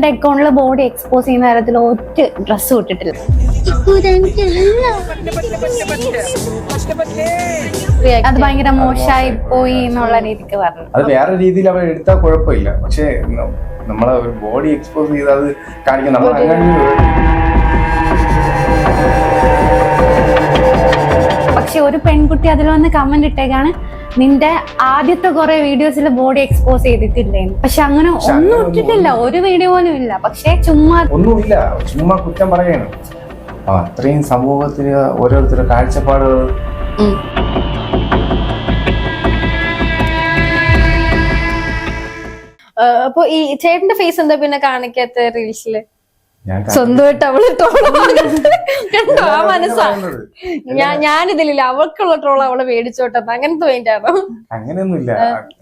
എന്റെ അക്കൗണ്ടിൽ body expose ചെയ്യുന്ന തരത്തിൽ ഒറ്റ ഡ്രസ്സ് ഇട്ടിട്ടില്ല. അത് ഭയങ്കര മോശമായി പോയി എന്നുള്ള രീതിക്ക് പറഞ്ഞു. അത് വേറെ രീതിയിൽ അവർ എടുത്താൽ കുഴപ്പമില്ല. പക്ഷേ നമ്മളെ ഒരു ബോഡി എക്സ്പോസ് ചെയ്ത് അത് കാണിക്കും. നമ്മൾ അങ്ങനെ പക്ഷെ ഒരു പെൺകുട്ടി അതിൽ വന്ന് കമന്റ് ഇട്ടേക്കാണ് നിന്റെ ആദ്യത്തെ കുറെ വീഡിയോസിൽ ബോഡി എക്സ്പോസ് ചെയ്തിട്ടില്ലേ? പക്ഷെ അങ്ങനെ ഒന്നും ഇട്ടിട്ടില്ല. ഒരു വീഡിയോ പോലും ഇല്ല. പക്ഷെ ചുമ്മാ ഒന്നുമില്ല. ചുമ്മാ കുറ്റം പറയാണ് അത്രയും സമൂഹത്തിന് ഓരോരുത്തരുടെ കാഴ്ചപ്പാടുകൾ. അപ്പൊ ഈ ചേട്ടന്റെ ഫേസ് എന്താ പിന്നെ കാണിക്കാത്ത റീൽസിൽ സ്വന്തമായിട്ട് അവൾ ട്രോളോ കണ്ടോ? ആ മനസ്സാ. ഞാൻ ഞാനിതിലില്ല. അവൾക്കുള്ള ട്രോൾ അവൾ മേടിച്ചോട്ടെ അങ്ങനത്തെ വേണ്ടിയാണോ അങ്ങനെയൊന്നുമില്ല.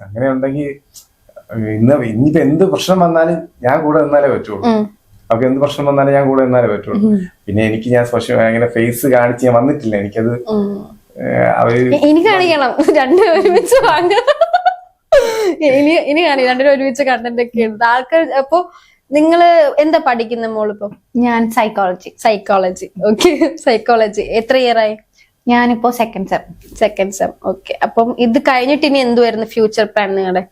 അങ്ങനെ ഉണ്ടെങ്കിൽ ഇന്ന് ഇനിയിപ്പോ എന്ത് പ്രശ്നം വന്നാലും ഞാൻ കൂടെ നിന്നാലേ പറ്റുള്ളൂ. അവർക്ക് എന്ത് പ്രശ്നം വന്നാലും ഞാൻ കൂടെ നിന്നാലേ പറ്റുള്ളൂ. പിന്നെ എനിക്ക് ഞാൻ സ്പെഷ്യൽ അങ്ങനെ ഫേസ് കാണിച്ച് ഞാൻ വന്നിട്ടില്ല. എനിക്കത് അവർ ഇനി കാണിക്കണം. രണ്ടും ഒരുമിച്ച് വാങ്ങണം ഇനി ഇനി കാണി രണ്ടും ഒരുമിച്ച് കണ്ടന്റ് ഒക്കെ ആൾക്കാർ അപ്പൊ നിങ്ങൾ എന്താ പഠിക്കുന്ന മോളിപ്പോ ഞാൻ സൈക്കോളജി സൈക്കോളജി ഓക്കെ സൈക്കോളജി എത്ര ഇയർ ആയി? ഞാനിപ്പോ second sem second sem okay അപ്പം ഇത് കഴിഞ്ഞിട്ട് ഇനി എന്തുവായിരുന്നു ഫ്യൂച്ചർ പ്ലാൻ നിങ്ങളുടെ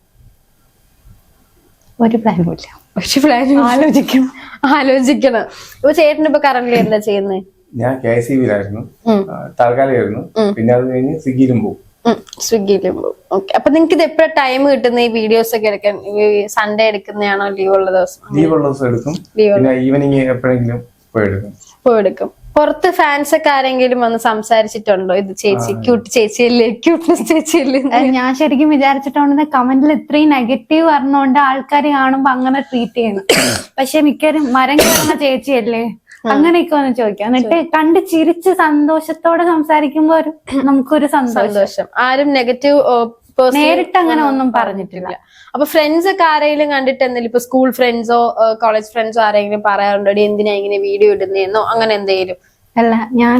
ഒരു പ്ലാനും ഇല്ല. പക്ഷെ പ്ലാൻ ആലോചിക്കണം. ആലോചിക്കണം. ഇപ്പൊ ചേട്ടൻ ഇപ്പൊ കറന്റ് എന്താ ചെയ്യുന്നത് ഞാൻ കെ സി ബിയിലായിരുന്നു. താൽക്കാലികമായിരുന്നു പിന്നെ അത് കഴിഞ്ഞ് സ്വിഗ്ഗിയിലും പോകും സ്വിഗ്ഗിയിലും ഓക്കെ അപ്പൊ നിങ്ങൾക്ക് ഇത് എപ്പോഴാണ് ടൈം കിട്ടുന്ന ഈ വീഡിയോസ് ഒക്കെ എടുക്കാൻ? സൺഡേ എടുക്കുന്നതാണോ ലീവ് ഉള്ള ദിവസം? ലീവ് ഉള്ള ദിവസം എടുക്കും. പിന്നെ ഈവനിങ് എപ്പോഴെങ്കിലും പോയെടുക്കും പോയെടുക്കും പുറത്ത് ഫാൻസ് ഒക്കെ ആരെങ്കിലും വന്ന് സംസാരിച്ചിട്ടുണ്ടോ? ഇത് ചേച്ചി ക്യൂട്ട് ചേച്ചിയല്ലേ ക്യൂട്ട്നെസ് ചേച്ചിയല്ലേ ഞാൻ ശരിക്കും വിചാരിച്ചിട്ടുണ്ട് കമന്റിൽ ഇത്രയും നെഗറ്റീവ് പറഞ്ഞുകൊണ്ട് ആൾക്കാർ കാണുമ്പോ അങ്ങനെ ട്രീറ്റ് ചെയ്യുന്നു പക്ഷെ മിക്കവരും മരം കയറുന്ന ചേച്ചിയല്ലേ അങ്ങനെയൊക്കെ ഒന്ന് ചോദിക്കാം. എന്നിട്ട് കണ്ട് ചിരിച്ച് സന്തോഷത്തോടെ സംസാരിക്കുമ്പോ ഒരു നമുക്കൊരു സന്തോഷം. ആരും നെഗറ്റീവ് നേരിട്ട് അങ്ങനെ ഒന്നും പറഞ്ഞിട്ടില്ല. അപ്പൊ ഫ്രണ്ട്സ് ഒക്കെ ആരെങ്കിലും കണ്ടിട്ട് എന്തെങ്കിലും ഇപ്പൊ സ്കൂൾ ഫ്രണ്ട്സോ കോളേജ് ഫ്രണ്ട്സോ ആരെങ്കിലും പറയാറുണ്ടോ? എന്തിനാ ഇങ്ങനെ വീഡിയോ ഇടുന്നതെന്നോ അങ്ങനെ എന്തെങ്കിലും അല്ല ഞാൻ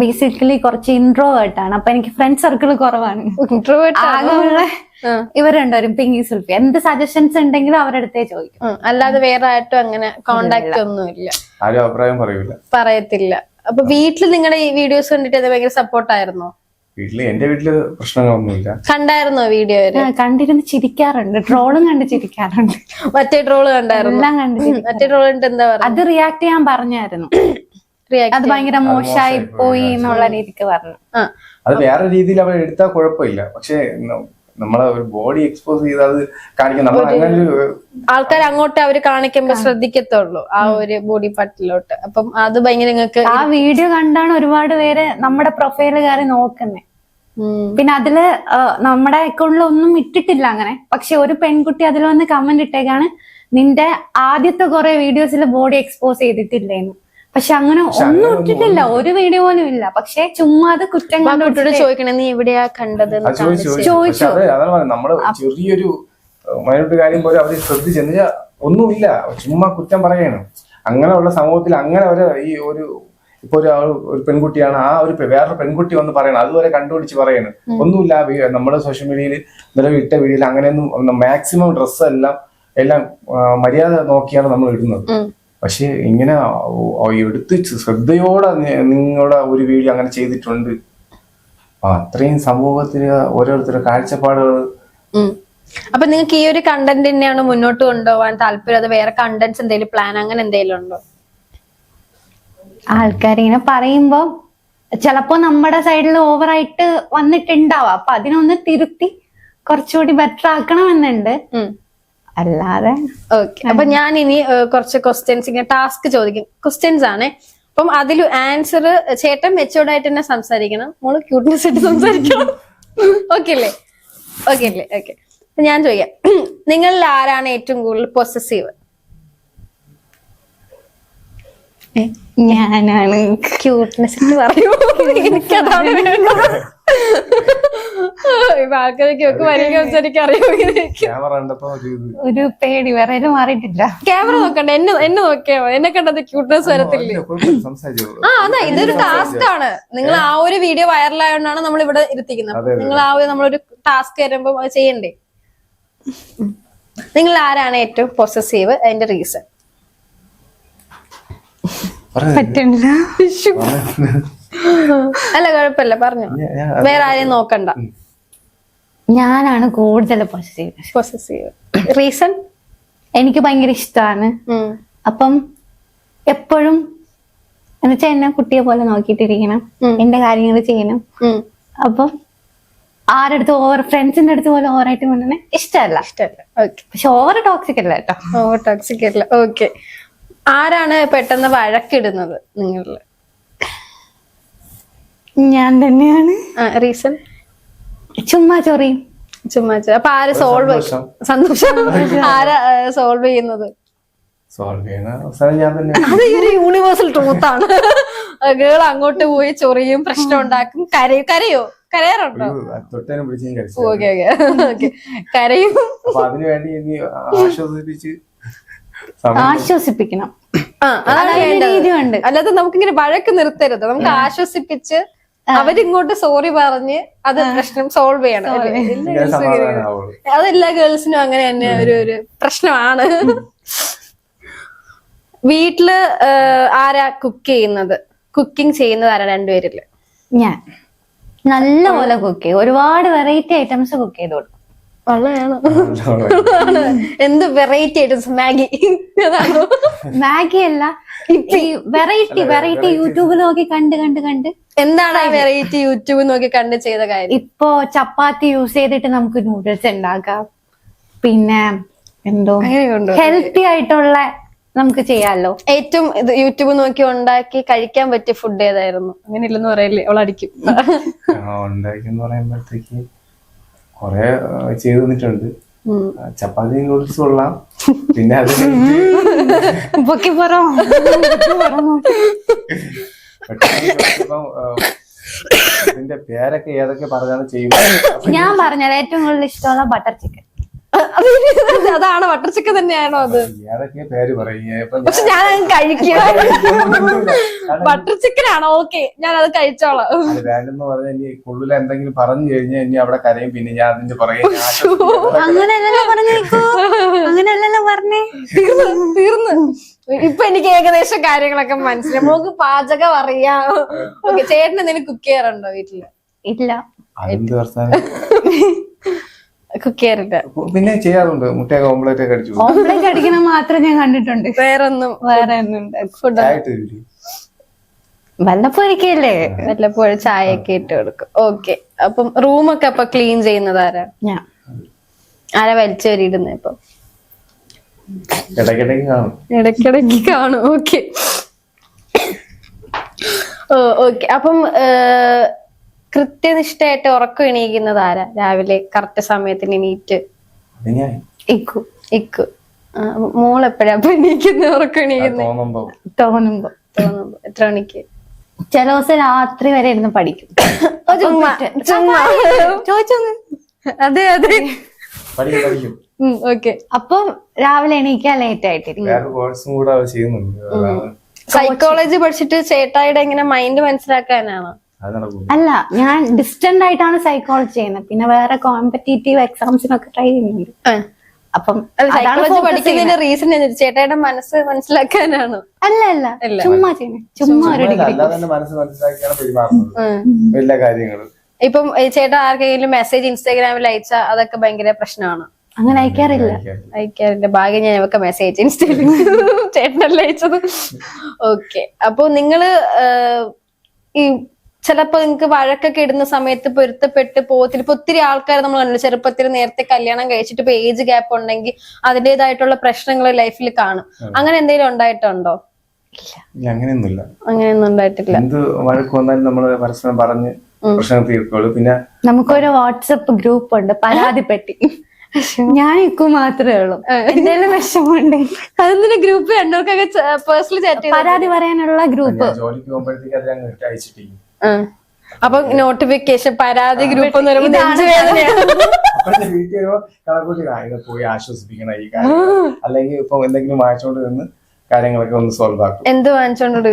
ബേസിക്കലി കുറച്ച് ഇൻട്രോവേർട്ട് ആണ്. അപ്പൊ എനിക്ക് ഫ്രണ്ട് സർക്കിൾ കുറവാണ്. ഇൻട്രോവേർട്ട് ആകെ ആകെയുള്ള ആ. ഇവരുണ്ടവരും പിങ്കി സുൽഫി. എന്ത് സജഷൻസ് ഉണ്ടെങ്കിലും അവരടുത്തേ ചോദിക്കും. അല്ലാതെ വേറെ ആയിട്ടും അങ്ങനെ കോണ്ടാക്ട് ഒന്നുമില്ല. ആരും അഭിപ്രായം പറയൂല. പറയത്തില്ല. അപ്പൊ വീട്ടിൽ നിങ്ങളുടെ ഈ വീഡിയോസ് കണ്ടിട്ട് അത് ഭയങ്കര സപ്പോർട്ട് ആയിരുന്നോ വീട്ടിൽ എന്റെ വീട്ടിൽ പ്രശ്നങ്ങളൊന്നുമില്ല. കണ്ടായിരുന്നോ വീഡിയോ കണ്ടിരുന്നു കണ്ടിരുന്ന് ചിരിക്കാറുണ്ട്. ട്രോളും കണ്ട് ചിരിക്കാറുണ്ട്. മറ്റേ ട്രോൾ കണ്ടായിരുന്നു? എല്ലാം കണ്ട് ചിരി- മറ്റേ ട്രോൾ കണ്ടിട്ട് എന്താ പറയുക അത് റിയാക്ട് ചെയ്യാൻ പറഞ്ഞായിരുന്നു. അത് ഭയങ്കര മോശമായി പോയി എന്നുള്ള രീതിക്ക് പറഞ്ഞു. ആ. അത് വേറെ രീതിയിൽ അവർ എടുത്താൽ കുഴപ്പമില്ല. പക്ഷേ നമ്മളെ ഒരു ബോഡി എക്സ്പോസ് ചെയ്ത് അത് കാണിക്കും. നമ്മൾ അങ്ങനെ ഒരു ആൾക്കാർ അങ്ങോട്ട് അവർ കാണിക്കുമ്പോ ശ്രദ്ധിക്കത്തുള്ളൂ ആ ഒരു ബോഡി പാർട്ടിലോട്ട് അപ്പം അത് ഭയങ്കര നിങ്ങൾക്ക് ആ വീഡിയോ കണ്ടാണ് ഒരുപാട് പേര് നമ്മുടെ പ്രൊഫൈലുകാരെ നോക്കുന്നത് പിന്നെ അതിൽ നമ്മുടെ അക്കൗണ്ടിൽ ഒന്നും ഇട്ടിട്ടില്ല അങ്ങനെ. പക്ഷെ ഒരു പെൺകുട്ടി അതിൽ വന്ന് കമന്റ് ഇട്ടേക്കാണ് നിന്റെ ആദ്യത്തെ കുറെ വീഡിയോസിൽ ബോഡി എക്സ്പോസ് ചെയ്തിട്ടില്ലേന്ന്. പക്ഷെ അങ്ങനെ ഒന്നും ഇട്ടിട്ടില്ല. ഒരു വീഡിയോ പോലും ഇല്ല. പക്ഷെ ചുമ്മാ അത് കുറ്റം ആ ചോദിക്കണേ നീ എവിടെയാ കണ്ടത്? ചോദിച്ചു നമ്മൾ ചെറിയൊരു മൈനോട്ട് കാര്യം പോലും അവർ ശ്രദ്ധിച്ചെന്ന് ഒന്നുമില്ല. ചുമ്മാ കുറ്റം പറയണം അങ്ങനെയുള്ള സമൂഹത്തിൽ അങ്ങനെ ഒരു ഈ ഒരു ഇപ്പൊ ഒരു പെൺകുട്ടിയാണ് ആ ഒരു വേറൊരു പെൺകുട്ടി വന്ന് പറയണം. അതുവരെ കണ്ടുപിടിച്ച് പറയണം. ഒന്നുമില്ല നമ്മുടെ സോഷ്യൽ മീഡിയയിൽ നിലവിൽ ഇട്ട വീഡിയോയിൽ അങ്ങനെയൊന്നും മാക്സിമം ഡ്രസ്സ് എല്ലാം എല്ലാം മര്യാദ നോക്കിയാണ് നമ്മൾ ഇടുന്നത്. പക്ഷെ ഇങ്ങനെ എടുത്ത് ശ്രദ്ധയോടെ നിങ്ങളുടെ ഒരു വീഡിയോ അങ്ങനെ ചെയ്തിട്ടുണ്ട്. അത്രയും സമൂഹത്തിന് ഓരോരുത്തരുടെ കാഴ്ചപ്പാടുകൾ. അപ്പൊ നിങ്ങൾക്ക് ഈ ഒരു കണ്ടന്റ് തന്നെയാണ് മുന്നോട്ട് കൊണ്ടുപോകാൻ താല്പര്യം? അത് വേറെ കണ്ടന്റ്സ് എന്തെങ്കിലും പ്ലാൻ അങ്ങനെ എന്തെങ്കിലും ഉണ്ടോ? ആൾക്കാരിങ്ങനെ പറയുമ്പോ ചിലപ്പോ നമ്മുടെ സൈഡിൽ ഓവറായിട്ട് വന്നിട്ടുണ്ടാവാം. അപ്പൊ അതിനൊന്ന് തിരുത്തി കുറച്ചുകൂടി ബെറ്റർ ആക്കണമെന്നുണ്ട്. അല്ലാതെ ഓക്കെ അപ്പൊ ഞാൻ ഇനി കുറച്ച് ക്വസ്റ്റ്യൻസ് ഇങ്ങനെ ടാസ്ക് ചോദിക്കും. ക്വസ്റ്റ്യൻസ് ആണ്. അപ്പം അതിൽ ആൻസർ ചേട്ടൻ മെച്ചോർഡ് ആയിട്ട് തന്നെ സംസാരിക്കണം. മോൾ ക്യൂട്ട്നെസ് ആയിട്ട് സംസാരിക്കണം. ഓക്കെ അല്ലേ ഓക്കെ അല്ലേ ഓക്കെ ഞാൻ ചോദിക്കാം. നിങ്ങളിൽ ആരാണ് ഏറ്റവും കൂടുതൽ പൊസസീവ് ഞാനാണ്. ക്യൂട്ട്നെസ് എന്ന് പറയൂ എനിക്കതാണ് വേണ്ടത്. വലിയ സംസാരിക്കാൻ ഒരു ഒരു പേടി വേറെ മാറിയിട്ടില്ല. ക്യാമറ നോക്കണ്ട എന്നെ എന്നെ നോക്കിയാ എന്നെ കണ്ടത് ക്യൂട്ട്നെസ് വരത്തില്ലേ? ആ അതാ ഇതൊരു ടാസ്ക് ആണ്. നിങ്ങൾ ആ ഒരു വീഡിയോ വൈറലായോണ്ടാണ് നമ്മൾ ഇവിടെ ഇരുത്തിക്കുന്നത്. നിങ്ങൾ ആ ഒരു നമ്മളൊരു ടാസ്ക് വരുമ്പോ ചെയ്യണ്ടേ? നിങ്ങൾ ആരാണ് ഏറ്റവും പൊസസീവ് അതിന്റെ റീസൺ പറ്റണ്ട പറ്റണില്ല. അല്ല കുഴപ്പമില്ല പറഞ്ഞു. വേറെ ആരെയും നോക്കണ്ട. ഞാനാണ് കൂടുതൽ പൊസസീവ് റീസൺ എനിക്ക് ഭയങ്കര ഇഷ്ടമാണ് അപ്പം എപ്പോഴും എന്നുവെച്ചാൽ എന്നെ കുട്ടിയെ പോലെ നോക്കിയിട്ടിരിക്കണം. എന്റെ കാര്യങ്ങൾ ചെയ്യണം. അപ്പം ആരടുത്ത് ഓവർ ഫ്രണ്ട്സിന്റെ അടുത്ത് പോലെ ഓവറായിട്ട് കൊണ്ടുതന്നെ ഇഷ്ടമല്ല. ഇഷ്ടമല്ല. ഓക്കെ പക്ഷെ ഓവർ ടോക്സിക് അല്ല കേട്ടോ. ഓ ടോക്സിക് അല്ല. ഓക്കെ ആരാണ് പെട്ടെന്ന് വഴക്കിടുന്നത് നിങ്ങളിൽ ഞാൻ തന്നെയാണ്. റീസൺ? ചുമ്മാ ചൊറിയും ചുമ്മാ അപ്പൊ ആര് സോൾവ് സന്തോഷം. ആരാ സോൾവ് ചെയ്യുന്നത്? സോൾവ് ചെയ്യുന്ന അവസാനം ഞാൻ തന്നെ. അത് ഈ ഒരു യൂണിവേഴ്സൽ ട്രൂത്ത് ആണ്. ഗേൾ അങ്ങോട്ട് പോയി ചൊറിയും പ്രശ്നം ഉണ്ടാക്കും കരയും. കരയോ? കരയാറുണ്ടോ? തൊട്ടേനും പിടിച്ചും കഴിച്ചു ഓക്കെ ഓക്കെ. ഓക്കെ. കരയും. അപ്പൊ അതിനു വേണ്ടി ഇനി ആശ്വസിപ്പിച്ച് ആശ്വസിപ്പിക്കണം. അല്ലാതെ നമുക്കിങ്ങനെ വഴക്ക് നിർത്തരുത്. നമുക്ക് ആശ്വസിപ്പിച്ച് അവരിങ്ങോട്ട് സോറി പറഞ്ഞ് അത് പ്രശ്നം സോൾവ് ചെയ്യണം അതെല്ലാ ഗേൾസിനും അങ്ങനെ തന്നെ ഒരു ഒരു പ്രശ്നമാണ്. വീട്ടിൽ ആരാ കുക്ക് ചെയ്യുന്നത്? കുക്കിംഗ് ചെയ്യുന്നത് ആരാ രണ്ടുപേരിൽ? ഞാൻ. നല്ലപോലെ കുക്ക് ചെയ്യും. ഒരുപാട് വെറൈറ്റി ഐറ്റംസ് കുക്ക് ചെയ്ത് കൊടുക്കും എന്ത് വെറൈറ്റി ഐറ്റംസ് മാഗി? മാഗി അല്ല. ഈ വെറൈറ്റി വെറൈറ്റി യൂട്യൂബിൽ നോക്കി കണ്ട് കണ്ട് കണ്ട്. എന്താണ് ആ വെറൈറ്റി യൂട്യൂബ് നോക്കി കണ്ട് ചെയ്ത കാര്യം? ഇപ്പോ ചപ്പാത്തി യൂസ് ചെയ്തിട്ട് നമുക്ക് നൂഡിൽസ് ഉണ്ടാക്കാം. പിന്നെ എന്തോ ഹെൽത്തി ആയിട്ടുള്ള നമുക്ക് ചെയ്യാലോ. ഏറ്റവും ഇത് യൂട്യൂബ് നോക്കി ഉണ്ടാക്കി കഴിക്കാൻ പറ്റിയ ഫുഡ് ഏതായിരുന്നു? അങ്ങനെ ഇല്ലെന്ന് പറയല്ലേ അവളടിക്കും പറയുമ്പോഴത്തേക്ക് കൊറേ ചെയ്തു തന്നിട്ടുണ്ട്. ചപ്പാത്തി നൂഡിൽസ് കൊള്ളാം. പിന്നെ അത് ഇതിന്റെ പേരൊക്കെ ഏതൊക്കെ പറഞ്ഞാണ് ചെയ്യുന്നത്. ഞാൻ പറഞ്ഞത് ഏറ്റവും കൂടുതൽ ഇഷ്ടമുള്ള ബട്ടർ ചിക്കൻ അതാണ് ബട്ടർ ചിക്കൻ തന്നെയാണോ അത്? ഏതൊക്കെ പേര് പറയും ഇപ്പൊ ഞാൻ- പക്ഷെ ഞാൻ അത് കഴിക്കും. കാരണം ബട്ടർ ചിക്കൻ ആണോ ഓക്കെ. ഞാൻ അത് കഴിച്ചോളാം വേണ്ടെന്ന് പറഞ്ഞാൽ ഇനി കൊള്ളില എന്തെങ്കിലും പറഞ്ഞു കഴിഞ്ഞാൽ ഇനി അവിടെ കരയും പിന്നെ ഞാൻ അതിന്റെ പുറകെ ഞാൻ അങ്ങനെയല്ലല്ലോ പറഞ്ഞേക്കോ അങ്ങനെയല്ലല്ലോ പറഞ്ഞേ. തീർന്നു തീർന്നു. ഇപ്പൊ എനിക്ക് ഏകദേശം കാര്യങ്ങളൊക്കെ മനസ്സിലായി. നമുക്ക് പാചകം അറിയാം. ഓക്കെ ചേട്ടൻ എന്തെങ്കിലും കുക്ക് ചെയ്യാറുണ്ടോ വീട്ടിൽ? ഇല്ല. കുക്ക് ചെയ്യാറില്ല. പിന്നെ ചെയ്യാറുണ്ട്. മുട്ടയൊക്കെ ഓംലെറ്റ് ഒക്കെ അടിച്ചു ഓംലെറ്റ് അടിക്കണ മാത്രം ഞാൻ കണ്ടിട്ടുണ്ട്. വേറൊന്നും. വേറെ ഒന്നും ഫുഡ്? വല്ലപ്പോഴൊക്കെയല്ലേ വല്ലപ്പോഴും ഒക്കെ ഇട്ട് കൊടുക്കും. ഓക്കെ അപ്പം റൂമൊക്കെ അപ്പൊ ക്ലീൻ ചെയ്യുന്നത് ആരാ? ഞാൻ ആരാ വലിച്ചേരിയിടുന്നത് ഇപ്പൊ? ഇടയ്ക്കിടയ്ക്ക് കാണും. ഓക്കെ ഓ ഓക്കെ അപ്പം ഏഹ്, കൃത്യനിഷ്ഠയായിട്ട് ഉറക്കം എണീക്കുന്നത് ആരാ? രാവിലെ കറക്റ്റ് സമയത്തിന് എണീറ്റ്. ഇക്കു ഇക്കു. മോൾ എപ്പോഴാ അപ്പൊ എണീക്കുന്നത് ഉറക്കം എണീക്കുന്നത് തോന്നുമ്പോ. തോന്നുമ്പോ. എത്ര മണിക്ക്? ചില ദിവസം രാത്രി വരെ ഇരുന്ന് പഠിക്കും. ചോദിച്ചോന്ന്. അതെ അതെ. ഓക്കെ. അപ്പം രാവിലെ എണീക്കാൻ ലേറ്റ് ആയിട്ടിരിക്കും. സൈക്കോളജി പഠിച്ചിട്ട് ചേട്ടായിയുടെ എങ്ങനെ മൈൻഡ് മനസ്സിലാക്കാനാണോ? അല്ല ഞാൻ ഡിസ്റ്റന്റ് ആയിട്ടാണ് സൈക്കോളജി ചെയ്യുന്നത്. പിന്നെ വേറെ കോമ്പറ്റേറ്റീവ് എക്സാംസിനൊക്കെ ട്രൈ ചെയ്യുന്നുണ്ട്. അപ്പം സൈക്കോളജി പഠിക്കുന്നതിന്റെ റീസൺ ചേട്ടയുടെ മനസ്സ് മനസ്സിലാക്കാനാണോ? അല്ല അല്ല. ചുമ്മാ ചെയ്യുന്നത്. ചുമ്മാ ഒരു ഡിഗ്രി ഇപ്പം ചേട്ട ചേട്ടൻ ആർക്കെങ്കിലും മെസ്സേജ് ഇൻസ്റ്റാഗ്രാമിൽ അയച്ചാൽ അതൊക്കെ ഭയങ്കര പ്രശ്നമാണ്. അങ്ങനെ അയക്കാറില്ല. അയക്കാറില്ല. ഭാഗ്യം ഞാൻ ഇവക്ക് മെസ്സേജ് ഇൻസ്റ്റയിൽ ചേട്ടനല്ല അയച്ചത്. ഓക്കെ. അപ്പൊ നിങ്ങൾ ഈ ചിലപ്പോ നിങ്ങൾക്ക് വഴക്കൊക്കെ ഇടുന്ന സമയത്ത് പൊരുത്തപ്പെട്ട് പോകത്തില്ല. ഇപ്പൊ ഒത്തിരി ആൾക്കാർ നമ്മൾ കണ്ടു ചെറുപ്പത്തിൽ നേരത്തെ കല്യാണം കഴിച്ചിട്ട് ഇപ്പൊ ഏജ് ഗ്യാപ്പ് ഉണ്ടെങ്കിൽ അതിന്റേതായിട്ടുള്ള പ്രശ്നങ്ങൾ ലൈഫിൽ കാണും. അങ്ങനെ എന്തെങ്കിലും ഉണ്ടായിട്ടുണ്ടോ? ഇല്ല, അങ്ങനെയൊന്നുമില്ല. അങ്ങനെയൊന്നും ഉണ്ടായിട്ടില്ല. എന്ത് വഴക്ക് വന്നാലും നമ്മൾ പരസ്പരം പറഞ്ഞ് പ്രശ്നം തീർക്കുള്ളൂ. പിന്നെ നമുക്കൊരു വാട്സപ്പ് ഗ്രൂപ്പ് ഉണ്ട് പരാതിപ്പെട്ടി. ഞാൻ ഇക്കു മാത്രമേ ഉള്ളൂ. എന്തെങ്കിലും വിഷമമുണ്ടെങ്കിൽ അതെന്തിനു ഗ്രൂപ്പ് രണ്ടോക്കൊക്കെ പേഴ്സണൽ പരാതി പറയാനുള്ള ഗ്രൂപ്പ് ഞാൻ ജോലിക്ക് പോകുമ്പോഴത്തേക്ക് അപ്പൊ നോട്ടിഫിക്കേഷൻ പരാതി ഗ്രൂപ്പ് എന്ന് പറയുമ്പോൾ നെഞ്ചുവേദനയാണ് അപ്പോഴത്തെ വീട്ടിൽ വരുമ്പോ കണക്കൂട്ടി "ആ, ഇത് പോയി ആശ്വസിപ്പിക്കണം ഈ കാര്യം. അല്ലെങ്കിൽ ഇപ്പൊ എന്തെങ്കിലും വായിച്ചോണ്ട് നിന്ന് കാര്യങ്ങളൊക്കെ ഒന്ന് സോൾവ് ആക്കും. എന്ത് വാങ്ങിച്ചോണ്ട്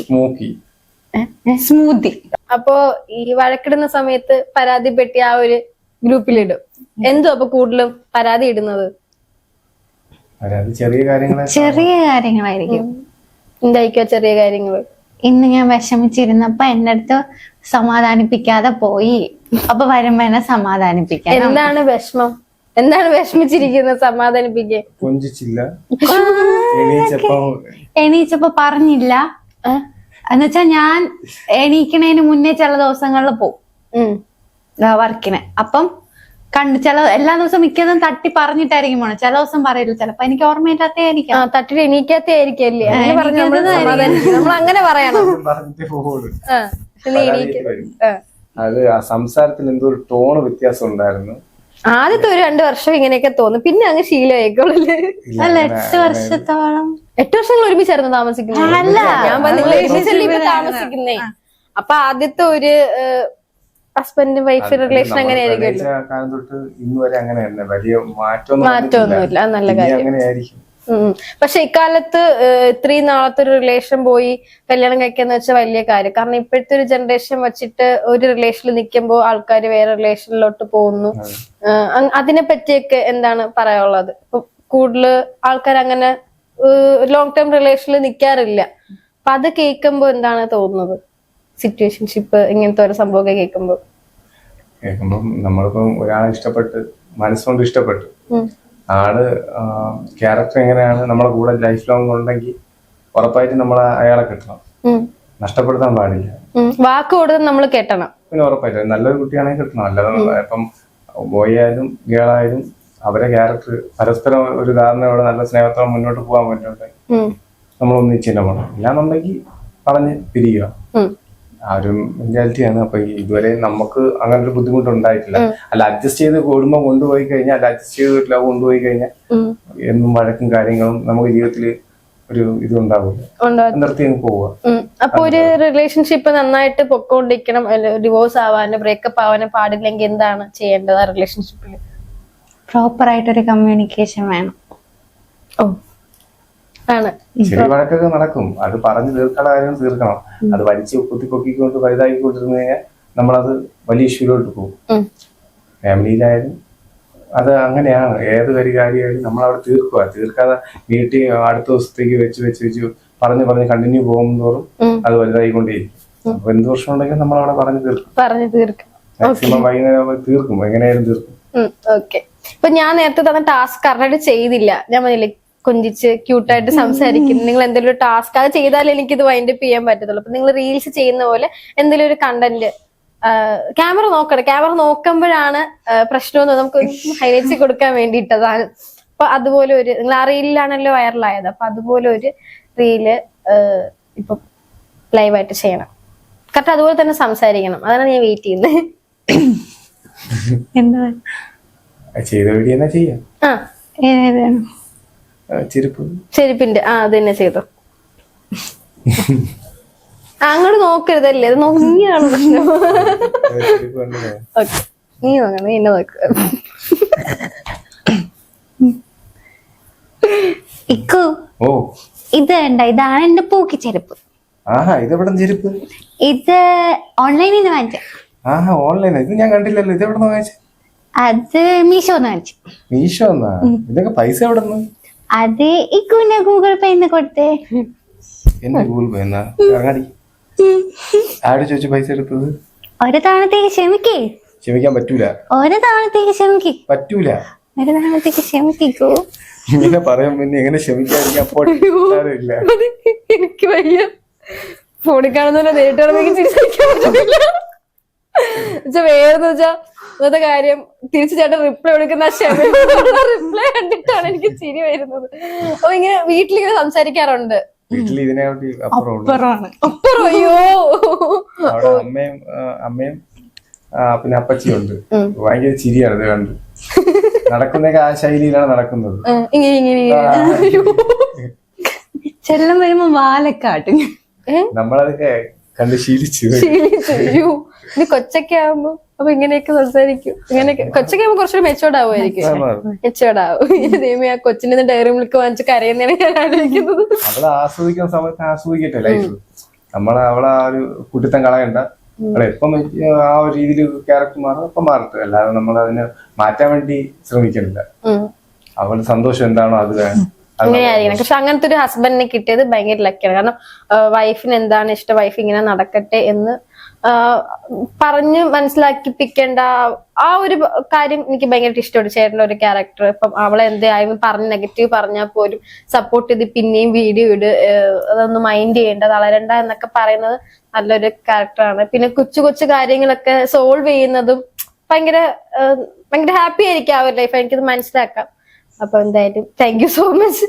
സ്മൂക്കി സ്മൂത്തി അപ്പോ ഈ വഴക്കിടുന്ന സമയത്ത് പരാതി പെട്ടി ആ ഒരു ഗ്രൂപ്പിലിടും. എന്തോ അപ്പൊ കൂടുതലും പരാതി ഇടുന്നത്? ചെറിയ കാര്യങ്ങളായിരിക്കും. എന്തായിരിക്കും ചെറിയ കാര്യങ്ങൾ? ഇന്ന് ഞാൻ വിഷമിച്ചിരുന്നപ്പോ എന്റെ അടുത്ത് സമാധാനിപ്പിക്കാതെ പോയി. അപ്പൊ വരുമ്പോ എന്നെ സമാധാനിപ്പിക്കാൻ എന്താണ് വിഷമം? എന്താണ് വിഷമിച്ചിരിക്കുന്നത് സമാധാനിപ്പിക്കേ കൊഞ്ചിച്ചില്ല. എണീച്ചപ്പം പറഞ്ഞില്ല? എന്നുവെച്ചാ ഞാൻ എണീക്കണേന് മുന്നേ ചില ദിവസങ്ങളിൽ പോകും. വർക്കിന് അപ്പം കണ്ട് ചില എല്ലാ ദിവസവും മിക്കതും തട്ടി പറഞ്ഞിട്ടായിരിക്കും പോണത് ചില ദിവസം പറയില്ല. ചിലപ്പോ എനിക്ക് ഓർമ്മയില്ലാത്തതായിരിക്കും തട്ടി തട്ടിൽ എണീക്കാത്ത ആയിരിക്കല്ലേ അങ്ങനെ പറഞ്ഞ് നമ്മൾ അങ്ങനെ പറയണം. അത് ആ സംസാരത്തിൽ എന്തോ ഒരു ടോണ് വ്യത്യാസം ഉണ്ടായിരുന്നു. ആദ്യത്തെ ഒരു രണ്ടു വർഷം ഇങ്ങനെയൊക്കെ തോന്നും. പിന്നെ അങ്ങ് ശീലമായിക്കോളല്ലേ അല്ല എട്ട് വർഷത്തോളം. എട്ട് വർഷങ്ങൾ ഒരുമിച്ചായിരുന്നു താമസിക്കുന്നത്. അല്ല. ഞാൻ താമസിക്കുന്നേ. അപ്പൊ ആദ്യത്തെ ഒരു ഹസ്ബൻഡ് വൈഫ് റിലേഷൻ അങ്ങനെ കാലം തൊട്ട് ഇന്ന് വരെ അങ്ങനെ തന്നെ വലിയ മാറ്റമൊന്നുമില്ല നല്ല. കാര്യം. പക്ഷെ ഇക്കാലത്ത് ഇത്രയും നാളത്തെ ഒരു റിലേഷൻ പോയി കല്യാണം കഴിക്കാന്ന് വെച്ചാൽ വലിയ കാര്യം. കാരണം ഇപ്പോഴത്തെ ഒരു ജനറേഷൻ വെച്ചിട്ട് ഒരു റിലേഷനിൽ നിൽക്കുമ്പോൾ ആൾക്കാർ വേറെ റിലേഷനിലോട്ട് പോകുന്നു. അതിനെ പറ്റിയൊക്കെ എന്താണ് പറയാനുള്ളത്? ഇപ്പൊ കൂടുതൽ ആൾക്കാർ അങ്ങനെ ലോങ് ടേം റിലേഷനിൽ നിൽക്കാറില്ല അപ്പൊ അത് കേൾക്കുമ്പോൾ എന്താണ് തോന്നുന്നത്? സിറ്റുവേഷൻഷിപ്പ് ഇങ്ങനത്തെ ഓരോ സംഭവമൊക്കെ കേൾക്കുമ്പോൾ കേൾക്കുമ്പോൾ നമ്മളിപ്പം ഒരാളെ ഇഷ്ടപ്പെട്ട് മനസ്സുകൊണ്ട് ഇഷ്ടപ്പെട്ടു. ആൾ ക്യാരക്ടർ എങ്ങനെയാണ് നമ്മളെ കൂടെ ലൈഫ് ലോങ് ഉണ്ടെങ്കിൽ ഉറപ്പായിട്ട് നമ്മൾ അയാളെ കിട്ടണം. നഷ്ടപ്പെടുത്താൻ പാടില്ല. വാക്ക് കൂടുതൽ നമ്മൾ കെട്ടണം പിന്നെ ഉറപ്പായിട്ടും നല്ലൊരു കുട്ടിയാണെങ്കിൽ കിട്ടണം അല്ലാതെ ഇപ്പം ബോയ് ആയാലും ഗേൾ ആയാലും അവരെ ക്യാരക്ടർ പരസ്പരം ഒരു ധാരണയോടെ നല്ല സ്നേഹത്തോടെ മുന്നോട്ട് പോകാൻ പറ്റുന്നുണ്ടെങ്കിൽ. നമ്മൾ ഒന്നിച്ച് തന്നെ പോകണം ഇല്ലാന്നുണ്ടെങ്കിൽ പറഞ്ഞ് പിരിയുക. ആ ഒരു മെന്റാലിറ്റിയാണ് അപ്പൊ ഇതുവരെ നമുക്ക് അങ്ങനെ ഒരു ബുദ്ധിമുട്ട് ഉണ്ടായിട്ടില്ല അല്ല അഡ്ജസ്റ്റ് ചെയ്ത് കുടുംബം കൊണ്ടുപോയി കഴിഞ്ഞാൽ അല്ല അഡ്ജസ്റ്റ് ചെയ്ത് വീട്ടിലാവ് കൊണ്ടുപോയി കഴിഞ്ഞാൽ എന്നും വഴക്കും കാര്യങ്ങളും നമുക്ക് ജീവിതത്തിൽ ഒരു ഇത് ഉണ്ടാവില്ല. ഉണ്ടോ നിർത്തി പോവുക. അപ്പൊ ഒരു റിലേഷൻഷിപ്പ് നന്നായിട്ട് പൊക്കോണ്ടിരിക്കണം. ഡിവോഴ്സ് ആവാനോ ബ്രേക്കപ്പ് ആവാനോ പാടില്ലെങ്കിൽ എന്താണ് ചെയ്യേണ്ടത് ആ റിലേഷൻഷിപ്പിൽ പ്രോപ്പർ ആയിട്ടൊരു കമ്മ്യൂണിക്കേഷൻ വേണം. ഓ. ആണ്. ചെറിയ വഴക്കൊക്കെ നടക്കും. അത് പറഞ്ഞു തീർക്കേണ്ട കാര്യം തീർക്കണം. അത് വലിച്ച് കുത്തി പൊക്കിക്കൊണ്ട് വലുതായിക്കൊണ്ടിരുന്നു കഴിഞ്ഞാൽ നമ്മളത് വലിയ ഇഷ്യൂലോട്ട് പോകും. ഫാമിലിയിലായാലും അത് അങ്ങനെയാണ്. ഏത് കരികാരിയായാലും നമ്മൾ അവിടെ തീർക്കുക. തീർക്കാതെ വീട്ടിൽ അടുത്ത ദിവസത്തേക്ക് വെച്ച് വെച്ച് വെച്ച് പറഞ്ഞ് പറഞ്ഞ് കണ്ടിന്യൂ പോകുന്നതോറും. അത് വലുതായിക്കൊണ്ടേയിരിക്കും. അപ്പൊ എന്ത് പ്രശ്നം ഉണ്ടെങ്കിലും നമ്മൾ അവിടെ പറഞ്ഞു തീർക്കും. പറഞ്ഞു തീർക്കും. മാക്സിമം വൈകുന്നേരം തീർക്കും. എങ്ങനെയായാലും തീർക്കും. ഓക്കെ ഇപ്പൊ ഞാൻ നേരത്തെ തന്നെ ടാസ്ക് കറക്റ്റ് ചെയ്തില്ല. ഞാൻ പറഞ്ഞില്ലേ കൊഞ്ചിച്ച് ക്യൂട്ടായിട്ട് സംസാരിക്കുന്നു. നിങ്ങൾ എന്തെങ്കിലും ഒരു ടാസ്ക് അത് ചെയ്താലേ എനിക്ക് ഇത് വൈൻഡ് അപ്പ് ചെയ്യാൻ പറ്റത്തുള്ളൂ. അപ്പൊ നിങ്ങൾ റീൽസ് ചെയ്യുന്ന പോലെ എന്തെങ്കിലും ഒരു കണ്ടന്റ് ക്യാമറ നോക്കണം ക്യാമറ നോക്കുമ്പോഴാണ് പ്രശ്നമെന്ന് നമുക്ക് ഹൈലൈറ്റ്സ് കൊടുക്കാൻ വേണ്ടിയിട്ടതാണ്. അപ്പൊ അതുപോലെ ഒരു നിങ്ങൾ ആ റീലിലാണല്ലോ വൈറലായത് അപ്പൊ അതുപോലെ ഒരു റീൽ ഇപ്പൊ ലൈവായിട്ട് ചെയ്യണം. കറക്റ്റ് അതുപോലെ തന്നെ സംസാരിക്കണം. അതാണ് ഞാൻ വെയിറ്റ് ചെയ്യുന്നത്. എന്താ? ചെയ്ത വീഡിയോ ചെയ്യാം. ആ. ഏതാണ് ചെരുപ്പ്. ചെരുപ്പിന്റെ ആ അത് തന്നെ ചെയ്തു. അങ്ങോട്ട് നോക്കരുതല്ലേ അത് നോക്കിയാണ് പ്രശ്നം ഓക്കെ. നീ നോക്കണം എന്നെ നോക്ക. ഇക്കു ഓ. ഇത് വേണ്ട ഇതാണ് എന്റെ പൂക്കി ചെരുപ്പ്. ആഹാ ഇതെവിടെ ചെരുപ്പ്? ഇത് ഓൺലൈനിൽ നിന്ന് വാങ്ങിച്ചു ആഹാ ഓൺലൈൻ ഇത് ഞാൻ കണ്ടില്ലല്ലോ. ഇത് എവിടെ നിന്ന് വാങ്ങിച്ചു അത് മീഷോന്ന് വാങ്ങിച്ചു. മീഷോ ഇതൊക്കെ പൈസ എവിടെ നിന്ന് അത് ഇക്കുന്നെ ഗൂഗിൾ പേ എന്ന് കൊടുത്തേ. എന്റെ ഗൂഗിൾ പേ എന്നാ? ഇറങ്ങാടി. ആര് ചോദിച്ചു പൈസ എടുത്തത്? ഒരു തവണത്തേക്ക് ക്ഷമിക്കേ. ക്ഷമിക്കാൻ പറ്റൂല. ഒരു തവണത്തേക്ക് ക്ഷമിക്കേ. പറ്റൂല. ഒരു തവണത്തേക്ക് ക്ഷമിക്കൂ ഇങ്ങനെ പറയാൻ പിന്നെ എങ്ങനെ ക്ഷമിക്കാതിരിക്കാൻ പോട്ടില്ല എനിക്ക് വയ്യ. ഫോണിൽ കാണുന്ന നേരിട്ട് കാണുമ്പോൾ ചിരിക്കാൻ പറ്റുന്നില്ല എന്നുവെച്ചാ വേറെന്ന് വെച്ചാ ഇന്നത്തെ കാര്യം തിരിച്ചു ചേട്ടൻ റിപ്ലൈ കൊടുക്കുന്ന റിപ്ലൈ കണ്ടിട്ടാണ് എനിക്ക് ചിരി വരുന്നത്. അപ്പൊ ഇങ്ങനെ വീട്ടിലിങ്ങനെ സംസാരിക്കാറുണ്ട്. വീട്ടിൽ ഇതിനെ അപ്പുറമുള്ളൂ അപ്പുറമാണ്. അപ്പുറം അയ്യോ. അമ്മയും അമ്മയും ആ, പിന്നെ അപ്പച്ചിയുണ്ട് ഭയങ്കര ചിരിയാണ് ഇത് കണ്ട്. നടക്കുന്നൊക്കെ ആ ശൈലിയിലാണ് നടക്കുന്നത്. ഇങ്ങനെ ഇങ്ങനെ. ചെല്ലം വരുമ്പോ വാലക്കാട്ടും? നമ്മളതൊക്കെ കണ്ട് ശീലിച്ചു. ശീലിച്ചു. ഇനി കൊച്ചൊക്കെ ആവുമ്പോ അപ്പൊ ഇങ്ങനെയൊക്കെ സംസാരിക്കും. ഇങ്ങനെയൊക്കെ കൊച്ചൊക്കെ ആവുമ്പോ കുറച്ചുകൂടി മെച്ചോർഡ് ആവുമായിരിക്കും. മെച്ചോർഡ് ആവും. ദൈവമേ ആ കൊച്ചിന് ഡയറി മിൽക്ക് വാങ്ങിച്ച് കരയുന്നതിനെ ഞാൻ ആലോചിക്കുന്നത് അവളെ ആസ്വദിക്കുന്ന സമയത്ത് ആസ്വദിക്കട്ടെ ലൈഫ് നമ്മളെ അവളെ ആ ഒരു കുട്ടിത്തം കളയണ്ട. എപ്പം ആ ഒരു രീതിയിൽ ക്യാരക്ടർ മാറും അപ്പം മാറട്ടെ. അല്ലാതെ നമ്മൾ അതിനെ മാറ്റാൻ വേണ്ടി ശ്രമിക്കണില്ല. അവളുടെ സന്തോഷം എന്താണോ അത് വേണം. ഇങ്ങനെയായിരിക്കണം പക്ഷെ അങ്ങനത്തെ ഒരു ഹസ്ബൻഡിനെ കിട്ടിയത് ഭയങ്കര ലക്കിയാണ് കാരണം വൈഫിന് എന്താണ് ഇഷ്ടം? വൈഫ് ഇങ്ങനെ നടക്കട്ടെ എന്ന് പറഞ്ഞ് മനസ്സിലാക്കിപ്പിക്കേണ്ട ആ ഒരു കാര്യം എനിക്ക് ഭയങ്കരമായിട്ട് ഇഷ്ടമാണ്. ചേട്ടന്റെ ഒരു ക്യാരക്ടർ ഇപ്പം അവളെ എന്തായാലും പറഞ്ഞ് നെഗറ്റീവ് പറഞ്ഞാൽ പോലും സപ്പോർട്ട് ചെയ്ത് പിന്നെയും വീഡിയോ ഇട് അതൊന്നും മൈൻഡ് ചെയ്യേണ്ട തളരണ്ട എന്നൊക്കെ പറയുന്നത് നല്ലൊരു ക്യാരക്ടറാണ് പിന്നെ കൊച്ചു കൊച്ചു കാര്യങ്ങളൊക്കെ സോൾവ് ചെയ്യുന്നതും ഭയങ്കര ഭയങ്കര ഹാപ്പി ആയിരിക്കും ആ ഒരു ലൈഫ് എനിക്കത് മനസ്സിലാക്കാം. അപ്പൊ എന്തായാലും താങ്ക് യു സോ മച്ച്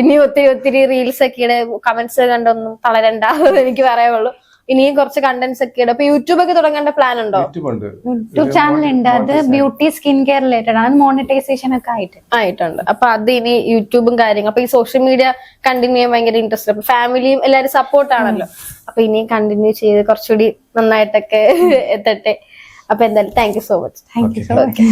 ഇനി ഒത്തിരി ഒത്തിരി റീൽസ് ഒക്കെയുടെ കമന്റ്സ് കണ്ടൊന്നും തളരണ്ട എനിക്ക് പറയാനുള്ളൂ. ഇനിയും കുറച്ച് കണ്ടന്റ്സ് ഒക്കെ ഉണ്ട് അപ്പൊ യൂട്യൂബ് ഒക്കെ തുടങ്ങേണ്ട പ്ലാൻ ഉണ്ടോ? യൂട്യൂബ് ഉണ്ട്. ചാനൽ ഉണ്ട്. അത് ബ്യൂട്ടി സ്കിൻ കെയർ റിലേറ്റഡ് ആണ് മോണിറ്റൈസേഷൻ ഒക്കെ ആയിട്ട്. ആയിട്ടുണ്ട്. അപ്പൊ അത് ഇനി യൂട്യൂബും കാര്യങ്ങൾ അപ്പൊ ഈ സോഷ്യൽ മീഡിയ കണ്ടിന്യൂ ചെയ്യാൻ ഭയങ്കര ഇൻട്രസ്റ്റ് അപ്പൊ ഫാമിലിയും എല്ലാരും സപ്പോർട്ട് ആണല്ലോ. അപ്പൊ ഇനിയും കണ്ടിന്യൂ ചെയ്ത് കുറച്ചുകൂടി നന്നായിട്ടൊക്കെ എത്തട്ടെ. അപ്പൊ എന്തായാലും thank you so much thank you so much